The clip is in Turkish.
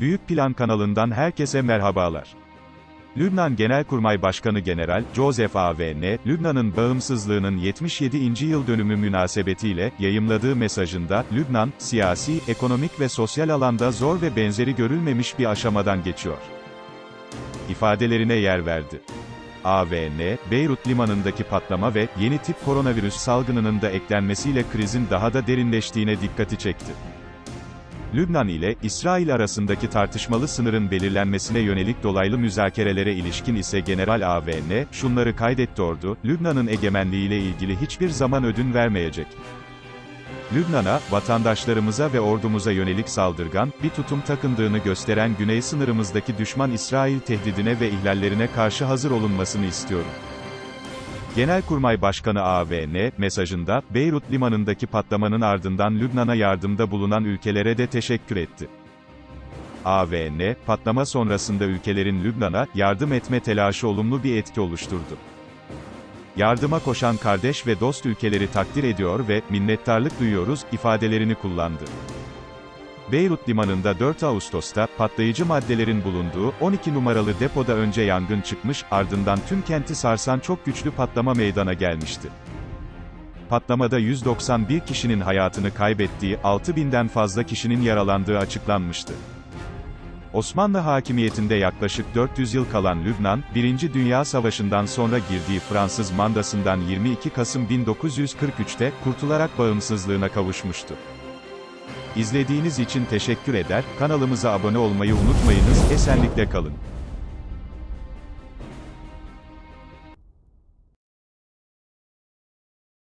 Büyük Plan kanalından herkese merhabalar. Lübnan Genelkurmay Başkanı General Joseph A.V.N., Lübnan'ın bağımsızlığının 77. yıl dönümü münasebetiyle yayımladığı mesajında, Lübnan, siyasi, ekonomik ve sosyal alanda zor ve benzeri görülmemiş bir aşamadan geçiyor. ifadelerine yer verdi. AVN, Beyrut limanındaki patlama ve yeni tip koronavirüs salgınının da eklenmesiyle krizin daha da derinleştiğine dikkati çekti. Lübnan ile İsrail arasındaki tartışmalı sınırın belirlenmesine yönelik dolaylı müzakerelere ilişkin ise General AVN, şunları kaydetti ordu, Lübnan'ın egemenliğiyle ilgili hiçbir zaman ödün vermeyecek. Lübnan'a, vatandaşlarımıza ve ordumuza yönelik saldırgan, bir tutum takındığını gösteren güney sınırımızdaki düşman İsrail tehdidine ve ihlallerine karşı hazır olunmasını istiyorum. Genelkurmay Başkanı AVN, mesajında, Beyrut limanındaki patlamanın ardından Lübnan'a yardımda bulunan ülkelere de teşekkür etti. AVN, patlama sonrasında ülkelerin Lübnan'a yardım etme telaşı olumlu bir etki oluşturdu. Yardıma koşan kardeş ve dost ülkeleri takdir ediyor ve minnettarlık duyuyoruz ifadelerini kullandı. Beyrut limanında 4 Ağustos'ta patlayıcı maddelerin bulunduğu 12 numaralı depoda önce yangın çıkmış, ardından tüm kenti sarsan çok güçlü patlama meydana gelmişti. Patlamada 191 kişinin hayatını kaybettiği, 6000'den fazla kişinin yaralandığı açıklanmıştı. Osmanlı hakimiyetinde yaklaşık 400 yıl kalan Lübnan, 1. Dünya Savaşı'ndan sonra girdiği Fransız mandasından 22 Kasım 1943'te kurtularak bağımsızlığına kavuşmuştu. İzlediğiniz için teşekkür eder, kanalımıza abone olmayı unutmayınız, esenlikle kalın.